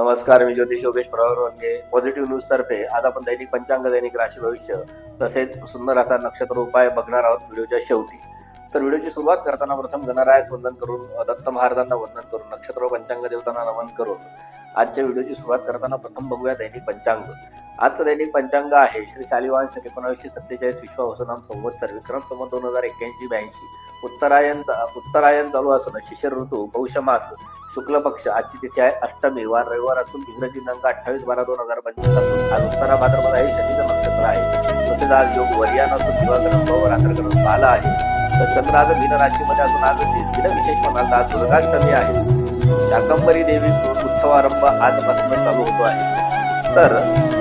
नमस्कार मी ज्योतिष Yogesh प्रवरवंगे positive news तर्फे आज आपण दैनिक पंचांग दैनिक राशी भविष्य तसेच सुंदर असा नक्षत्र उपाय बघणार आहोत व्हिडिओच्या शेवटी. तर व्हिडिओची सुरुवात करताना प्रथम गणरायास वंदन करून दत्त महाराजांना वंदन करून नक्षत्र व पंचांग देवतांना नमन करून आजच्या व्हिडिओची सुरुवात करताना प्रथम बघूया दैनिक पंचांग. आजचं दैनिक पंचांग आहे. श्री शालिवान शक एकोणावीसशे सत्तेचाळीस विश्व वसुनाम संवत्सर. विक्रम संवत दोन हजार एक्क्याऐंशी ब्याऐंशी. उत्तरायण उत्तरायण चालू असून शिशिर ऋतू पौषमास शुक्ल पक्ष आजची तिथी आहे अष्टमी वार रविवार असून इंग्रजी दिनांक अठ्ठावीस बारा दोन हजार पंचवीस असून आज उत्तरा भाद्रपद आहे शनीचं नक्षत्र आहे. तसेच आज योग वरियान असून दिवाकरण भाव रात्रकरण पाला आहे. तर चंद्र आज मीन राशीमध्ये असून आज दिन विशेष म्हणाल आज दुर्गाष्टमी आहे. शाकंबरी देवी उत्सवारंभ आजपासून चालू होतो आहे. तर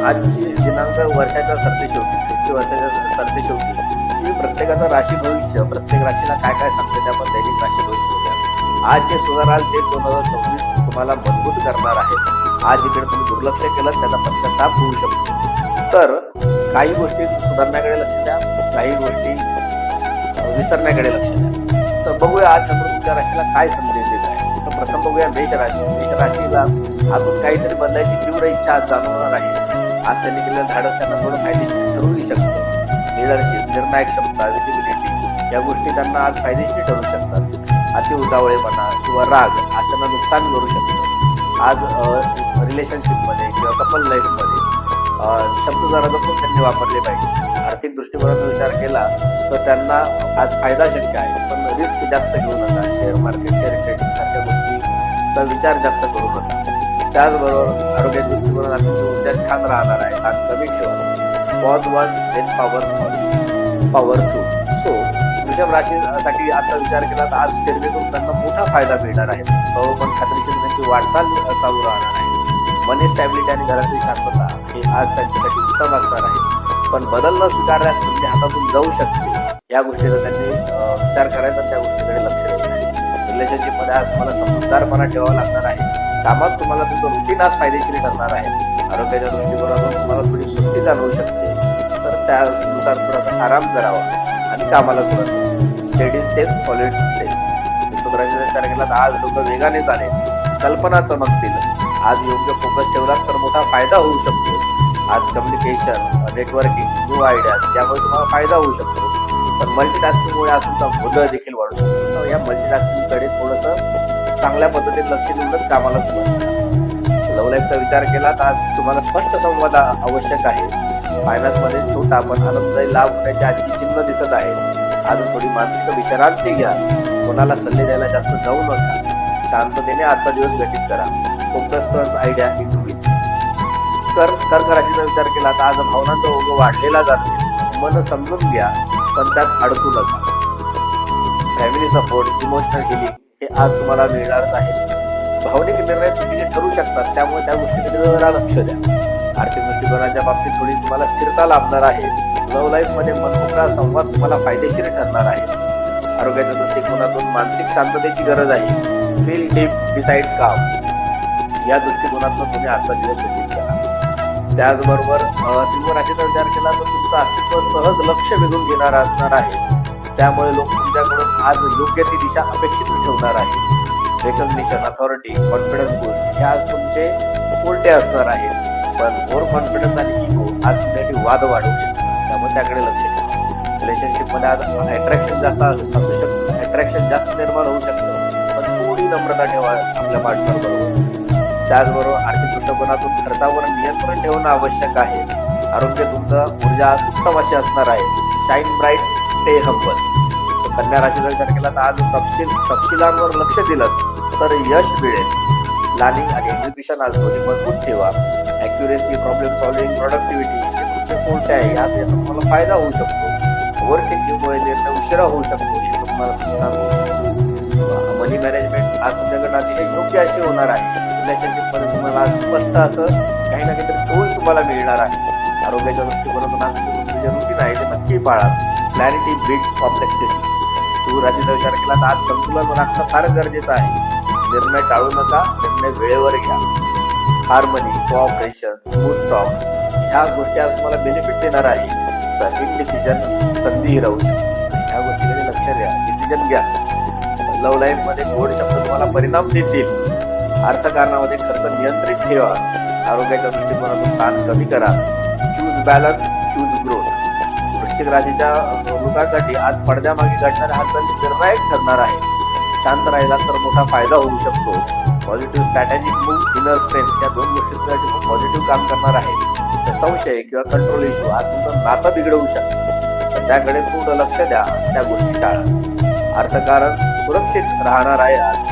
आजची दिनांक वर्षाच्या सरतेशेवटी शेवटी वर्षाच्या सरतेशेवटी शेवटी प्रत्येकाचं राशी भविष्य प्रत्येक राशीला काय काय सांगते त्यामध्ये दैनिक राशी भविष्य आज जे सुधाराल ते दोन हजार सव्वीस तुम्हाला मजबूत करणार आहे. आज इकडे तुम्ही दुर्लक्ष केलं त्याचा पश्चाताप होऊ शकतो. तर काही गोष्टी सुधारण्याकडे लक्ष द्या काही गोष्टी विसरण्याकडे लक्ष द्या. तर बघूया आज चंद्र तुमच्या राशीला काय संधी प्रथम बघूया मेष राशी. मेष राशीला अजून काहीतरी बदलायची तीव्र इच्छा आज जाणवणार आहे. आज त्यांनी केलेलं धाडस त्यांना थोडं फायदेशीर ठरूही शकतं. लिडरशिप निर्णायक क्षमता विजिबिलिटी या गोष्टी त्यांना आज फायदेशीर ठरू शकतात. अति उतावळेपणा किंवा राग आज त्यांना नुकसान करू शकतो. आज रिलेशनशिपमध्ये किंवा कपल लाईफमध्ये शब्द जरा जपून त्यांनी वापरले पाहिजे. आर्थिक दृष्टिकोनाचा विचार केला तर त्यांना आज फायदा शक्य आहे. पण रिस्क जास्त घेऊ नका. शेअर मार्केट शेअर ट्रेडिंग चा विचार जास्त करू नका. त्याचबरोबर आरोग्य दृष्टिकोनात ऊर्जा छान राहणार आहे ताण कमी ठेवा. Pause one then power power two so वृषभ राशीसाठी आता विचार केला तर आज स्टेडमेकडून त्यांना मोठा फायदा मिळणार आहे. तो पण खात्रीशीर त्यांची वाटचाल चालू राहणार आहे. मनी स्टॅबिलिटी आणि घरातली शांतता हे आज त्यांच्यासाठी उत्तम असणार आहे. पण बदल न स्वीकारल्यास संधी हातातून जाऊ शकते या गोष्टीचा त्यांनी विचार करायचा त्या गोष्टीकडे लक्ष द्यायचं आहे रिलेशनशिपमध्ये आज तुम्हाला समजदारपणा ठेवावा लागणार आहे. कामात तुम्हाला तुमचं रुटीन आज फायदेशीर ठरणार आहे. आरोग्याच्या दृष्टिकोनातून तुम्हाला थोडी सुस्ती जाणवू शकते. तर त्यानुसार थोडासा आराम करावा आणि कामाला सुरुवात स्टेडी स्टेप सॉलिड सक्सेस शुक्राचा विचार केला तर आज लोक वेगाने चालेल. कल्पना चमकतील. आज योग्य फोकस ठेवला तर मोठा फायदा होऊ शकतो. आज कम्युनिकेशन नेटवर्किंग न्यू आयडियाज त्यामुळे तुम्हाला फायदा होऊ शकतो. पण मल्टीटास्किंगमुळे आज तुमचा गोंधळ देखील वाढू शकतो तर या मल्टीटास्किंगकडे थोडंसं चांगल्या पद्धतीने लक्ष देऊनच कामाला सुरुवात करा. लव लाईफचा विचार केला तर आज तुम्हाला स्पष्ट संवाद आवश्यक आहे. फायनान्समध्ये छोटा पण आनंददायी लाभ होण्याची आजची चिन्ह दिसत आहे. आज थोडी मानसिक विश्रांती घ्या. कोणाला सल्ले द्यायला जास्त जाऊ नका. शांततेने आजचा दिवस व्यतीत करा. फोकस प्लस आयडिया इंटू कर कर्क राशीचा विचार केला तर आज भावनांचा ओघ वाढलेला जातो. मन समजून घ्या. पण त्यात अडकू नका फॅमिली सपोर्ट इमोशनल हिलिंग हे आज तुम्हाला मिळणारच आहे. भावनिक निर्णय चुकीचे ठरू शकतात त्यामुळे त्या गोष्टीकडे जरा लक्ष द्या. आर्थिक दृष्टिकोनाच्या बाबतीत थोडी तुम्हाला स्थिरता लाभणार आहे. लव्ह लाईफमध्ये मनमोकळा संवाद तुम्हाला फायदेशीर ठरणार आहे. आरोग्याच्या दृष्टिकोनातून मानसिक शांततेची गरज आहे. फील डीप डिसाईड काम या दृष्टिकोनातून तुम्ही आजचा दिवस त्याचबरोबर सिंह राशीचा विचार केला तर तुमचं अस्तित्व सहज लक्ष वेधून घेणार असणार आहे. त्यामुळे लोक तुमच्याकडून आज योग्य ती दिशा अपेक्षित ठेवणार आहे रेकग्निशन अथॉरिटी कॉन्फिडन्स बूस्ट हे आज तुमचे उलटे असणार आहे पण ओव्हर कॉन्फिडन्स आणि इगो आज तुमच्यासाठी वाद वाढू शकतो त्यामुळे त्याकडे लक्ष द्या. रिलेशनशिपमध्ये आज अट्रॅक्शन जास्त असू शकतं. अट्रॅक्शन जास्त निर्माण होऊ शकतं. पण थोडी नम्रता ठेवा आपल्या पार्टनर बरोबर. त्याचबरोबर आर्थिक दृष्टिकोनातून खर्चावर नियंत्रण ठेवणं आवश्यक आहे. आरोग्य तुमचं ऊर्जा आज उत्तम अशी असणार आहे. शाईन ब्राईट स्टे हंबल कन्या राशीचा विचार केला तर आज तपशील तपशिलांवर लक्ष दिलं तर यश मिळेल. प्लॅनिंग आणि एक्झिक्युशन आज दोन्ही मजबूत ठेवा. ॲक्युरेसी प्रॉब्लेम सॉल्व्हिंग प्रोडक्टिव्हिटी हे तुमचे कोणते आहे यात याचा तुम्हाला फायदा होऊ शकतो. ओव्हर थिंकिंगमुळे निर्णय उशिरा होऊ शकतो हे तुम्हाला मनी मॅनेजमेंट आज तुमच्याकडे अतिशय योग्य अशी होणार आहे. रिलेशनशिप तुम्हाला स्पष्ट असं काही ना काहीतरी टोल तुम्हाला मिळणार आहे. आरोग्याच्या दृष्टिकोनातून आज तुमचं जे रुटीन आहे ते नक्की पाळा. क्लॅरिटी बिल्ड कॉम्प्लेक्सिटी तू राशीचा विचार केला तर आज संतुलन राखणं फार गरजेचं आहे. निर्णय टाळू नका निर्णय वेळेवर घ्या. हार्मनी कोऑपरेशन स्मूथ टॉक ह्या गोष्टी आज तुम्हाला बेनिफिट देणार आहे. तर डिसिजन संधी राहू शकते ह्या गोष्टीकडे लक्ष द्या. डिसिजन घ्या. लव्ह लाईफमध्ये गोड शब्द तुम्हाला परिणाम देतील. अर्थकारणामध्ये खर्च नियंत्रित ठेवा. आरोग्याच्या दृष्टिकोनातून ताण कमी करा. चूज बॅलन्स चूज ग्रोथ वृश्चिक राशीच्या लोकांसाठी आज पडद्यामागे घडणारा हा सण निर्णायक ठरणार आहे. शांत राहिला तर मोठा फायदा होऊ शकतो. Positive strategic move inner strength या दोन गोष्टींसाठी खूप पॉझिटिव्ह काम करणार आहे. तर संशय किंवा कंट्रोल इश्यू आज तुमचं नातं बिघडवू शकतो. तर त्याकडे थोडं लक्ष द्या. त्या गोष्टी टाळा. अर्थकारण सुरक्षित राहणार आहे आज.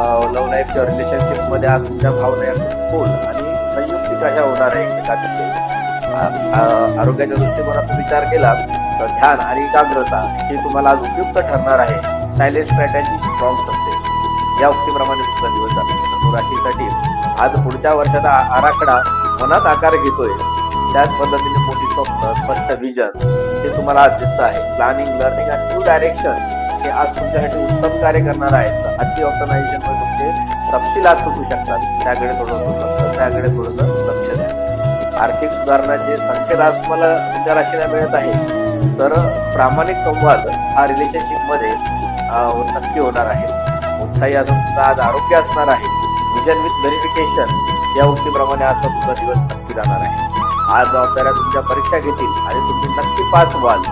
लव्ह लाईफ किंवा रिलेशनशिपमध्ये आज तुमच्या भावना खोल आणि संयुक्तिक अशा होणार आहे एकमेकांविषयी. आरोग्याच्या दृष्टिकोनातून विचार केला तर ध्यान आणि एकाग्रता हे तुम्हाला आज उपयुक्त ठरणार आहे. सायलेन्स पॅटर्नची स्ट्रॉंग सक्सेस या उक्तीप्रमाणे तुमचा दिवस जातो. आज पुढच्या वर्षाचा आराखडा मनात आकार घेतोय. त्याच पद्धतीने मोठी स्वप्न स्पष्ट विजन हे तुम्हाला आज दिसत आहे. प्लॅनिंग लर्निंग आणि न्यू डायरेक्शन हे आज तुमच्यासाठी उत्तम कार्य करणार आहेत. तर अति ऑर्गनायझेशनमध्ये तुमचे तपशील आज सुटू शकतात. त्याकडे थोडंसं त्याकडे थोडंसं लक्ष द्या. आर्थिक सुधारणाचे संकेत आज तुम्हाला तुमच्या राशीला मिळत आहे तर प्रामाणिक संवाद हा रिलेशनशिपमध्ये नक्की होणार आहे. उत्साही असं तुमचा आज आरोग्य असणार आहे. विजन विथ व्हेरिफिकेशन या उक्तीप्रमाणे आज तुमचा दिवस नक्की जाणार आहे. आज जबाबदाऱ्या तुमच्या परीक्षा घेतील आणि तुम्ही नक्की पास व्हाल.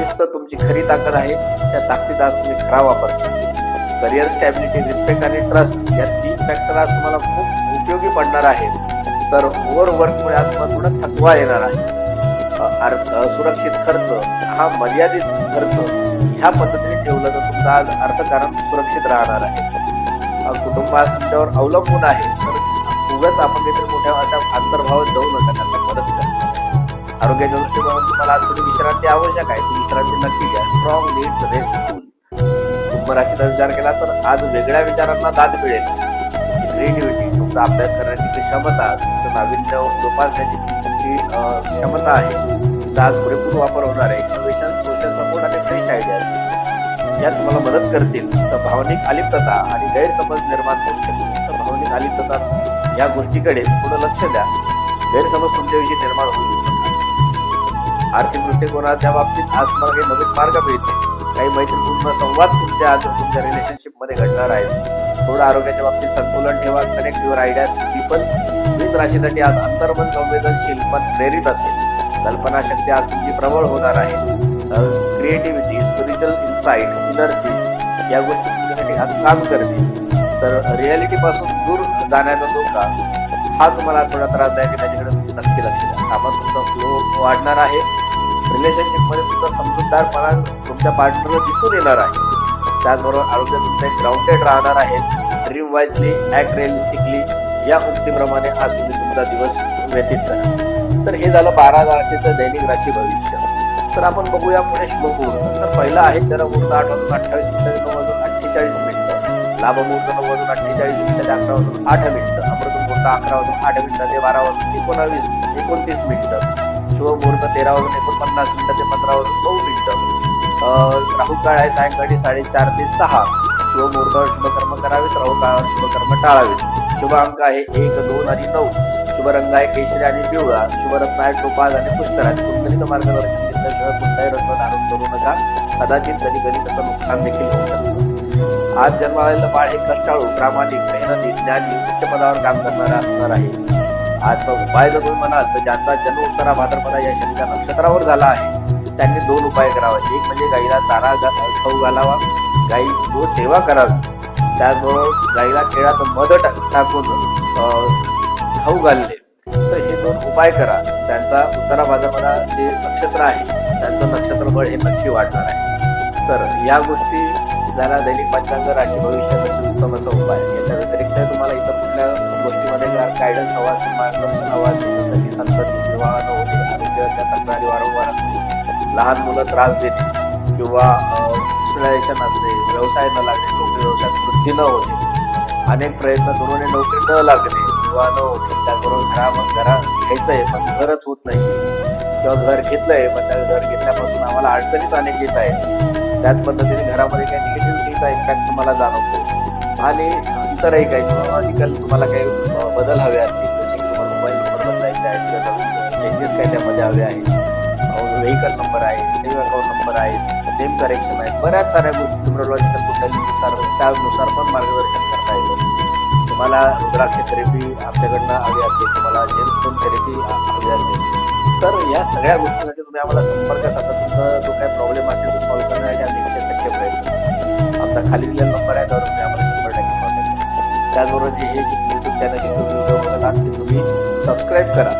शिस्त तुमची खरी ताकद आहे त्या ताकदीत आज तुम्ही खरा वापर करिअर स्टॅबिलिटी रिस्पेक्ट आणि ट्रस्ट या तीन फॅक्टर आज तुम्हाला खूप उपयोगी पडणार आहे. तर ओव्हर वर्कमुळे आज तुम्हाला थोडा थकवा येणार आहे. अर्थ- सुरक्षित खर्च हा मर्यादित खर्च ह्या पद्धतीने ठेवलं तर तुमचं आज अर्थकारण सुरक्षित राहणार आहे. कुटुंबात कुटुंब आज तुमच्यावर अवलंबून आहे तर उगाच आपण काहीतरी मोठ्या अशा अंतर्भावात जाऊ नका त्यांना मदत करा आरोग्याच्या दृष्टिकोनातून तुम्हाला आज थोडी विश्रांती आवश्यक आहे. ती विश्रांती नक्की घ्या. स्ट्रॉंग नीड्स रेस्ट कुंभ राशीचा विचार केला तर आज वेगळ्या विचारांना दाद मिळेल. क्रिएटिव्हिटी तुमचा अभ्यास करण्याची जी क्षमता तुमचं नाविन्य जोपासण्याची तुमची क्षमता आहे तिचा आज पुरेपूर वापर होणार आहे. इनोव्हेशन सोशल सपोर्ट आणि फ्रेश आयडियाज या तुम्हाला मदत करतील. तर भावनिक अलिप्तता आणि गैरसमज निर्माण होऊ शकते तर भावनिक अलिप्तता या गोष्टीकडे थोडं लक्ष द्या. गैरसमज तुमच्याविषयी निर्माण होऊ आर्थिक दृष्टिकोनाच्या बाबतीत आज मला काही नवीन मार्ग मिळतील. काही मैत्रीपूर्ण संवाद तुमच्या आज तुमच्या रिलेशनशिपमध्ये घडणार आहे थोडं आरोग्याच्या बाबतीत संतुलन ठेवा कनेक्ट युअर आयडियाज पीपल मीन राशीसाठी आज अंतर्मन संवेदनशील पण प्रेरित असेल. कल्पना शक्ती आज तुमची प्रबळ होणार आहे. क्रिएटिव्हिटी स्पिरिच्युअल इन्साइट इनर या गोष्टी तुमच्यासाठी आज काम करते तर रियालिटी पासून दूर जाण्याचा धोका हा तुम्हाला थोडा त्रासदायक द्यायचा त्याच्याकडे तुम्ही नक्की लक्ष द्या. आपण तुमचा फ्लो वाढणार आहे. रिलेशनशिपमध्ये तुमचा समजूतदारपणा तुमच्या पार्टनरला दिसून येणार आहे. त्याचबरोबर आरोग्य तुमचे ग्राउंडेड राहणार आहे. ड्रीम वाईजली ॲक्ट रिअलिस्टिकली या उक्तीप्रमाणे आज तुम्ही तुमचा दिवस व्यतीत करा. तर हे झालं बारा राशीचं दैनिक राशी भविष्य. तर आपण बघूया पुढे शुभमुहूर्त तर पहिला आहे चरमुहूर्त आठ वाजून अठ्ठावीस मिनिटं नऊ वाजून अठ्ठेचाळीस मिनिटं. लाभमुहूर्त नऊ वाजून अठ्ठेचाळीस मिनिटं अकरा वाजून आठ मिनिटं. अमृतमुहूर्त अकरा वाजून आठ मिनिटं. ते बारा वाजून एकोणावीस एकोणतीस मिनिटं. शुभमुहूर्त तेरा वाजून एकोणपन्नास मिनिटं ते पंधरा वाजून नऊ मिनिटं. अं, काळ आहे सायंकाळी साडेचार ते सहा. शुभमुहूर्तावर शुभकर्म करावेत राहू काळावर शुभकर्म टाळावेत. शुभ अंक आहे एक दोन आणि नऊ. शुभ रंग आहे केशरी आणि पिवळा. शुभ रत्न आहे टोपाज आणि पुष्कराज. कुंडलित मार्गदर्शन घेतल्याशिवाय कोणताही रत्न धारण करू नका. कदाचित कधी कधी त्याचं नुकसान देखील होऊ शकतं. आज जन्मालेलं बाळ हे कष्टाळू प्रामाणिक मेहनती ज्ञानी उच्च पदावर काम करणारा असणार आहे. आजचा उपाय जर तुम्ही म्हणाल तर ज्यांचा जन्म उत्तरा भाद्रपदा या शनीच्या नक्षत्रावर झाला आहे त्यांनी दोन उपाय करावे. एक म्हणजे गाईला चारा खाऊ घालावा. गाई तो सेवा करावी. त्याचबरोबर गाईला खेळात मध टाकून खाऊ घालले तर हे दोन उपाय करा. त्यांचा उत्तरा भाद्रपदा जे नक्षत्र आहे. त्यांचं नक्षत्रबळ हे नक्की वाढणार आहे. तर या गोष्टी झाला दैनिक पंचांग राशी भविष्याचा उत्तम असा उपाय याच्या व्यतिरिक्त तुम्हाला इतर कुठल्या गोष्टीमध्ये गायडन्स हवा असेल मार्गदर्शन हवा असेल जसं की विवाह न होणे आरोग्याच्या तक्रारी वारंवार असते. लहान मुलं त्रास देते किंवा हॉस्पिटलायझेशन असणे व्यवसाय न लागणे नोकरी व्यवसायात वृद्धी न होते अनेक प्रयत्न करून नोकरी न लागणे विवाह न होते त्याबरोबर घरा घरा आहे पण घरच होत नाही. किंवा घर घेतलंय पण त्या घर घेतल्यापासून आम्हाला अडचणीच अनेक येत आहेत त्याच पद्धतीने घरामध्ये काही निगेटिव्हिटीचा इम्पॅक्ट तुम्हाला जाणवतो. आणि इतरही काही टेक्नॉलॉजिकल तुम्हाला काही बदल हवे असतील जसे की तुम्हाला मोबाईल नंबर बदलायचा आहे किंवा नवीन चेंजेस काय त्यामध्ये हवे आहेत. व्हेकल नंबर आहे सेव्ह अकाउंट नंबर आहे नेम करेक्शन आहे बऱ्याच साऱ्या गोष्टी न्यूमरोलॉजिकल कुंडलीनुसार त्यानुसार पण मार्गदर्शन करता येतं. तुम्हाला रुद्राक्ष थेरपी आपल्याकडनं हवी असेल तुम्हाला जेमस्टोन थेरपी हवी असेल. तर या सगळ्या गोष्टीसाठी तुम्ही आम्हाला संपर्क साधा तुमचा जो काही प्रॉब्लेम असेल तो सॉल्व्ह करण्यासाठी आम्ही एकशे टक्के प्रयत्न आमचा खाली दिलेला नंबर आहे त्यावर तुम्ही आम्हाला शंभर टक्के कॉन्टॅक्ट त्याचबरोबर जे हे यूट्यूब चॅनल व्हिडिओ बघत आहात ते तुम्ही सबस्क्राईब करा.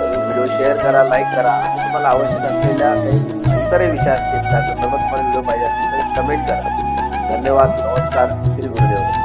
व्हिडिओ शेअर करा लाईक करा. आणि तुम्हाला आवश्यक असलेल्या काही इतरही विषय असतील त्या संदर्भात तुम्हाला व्हिडिओ पाहिजे असतील तर कमेंट करा. धन्यवाद नमस्कार. श्री गुरुदेव.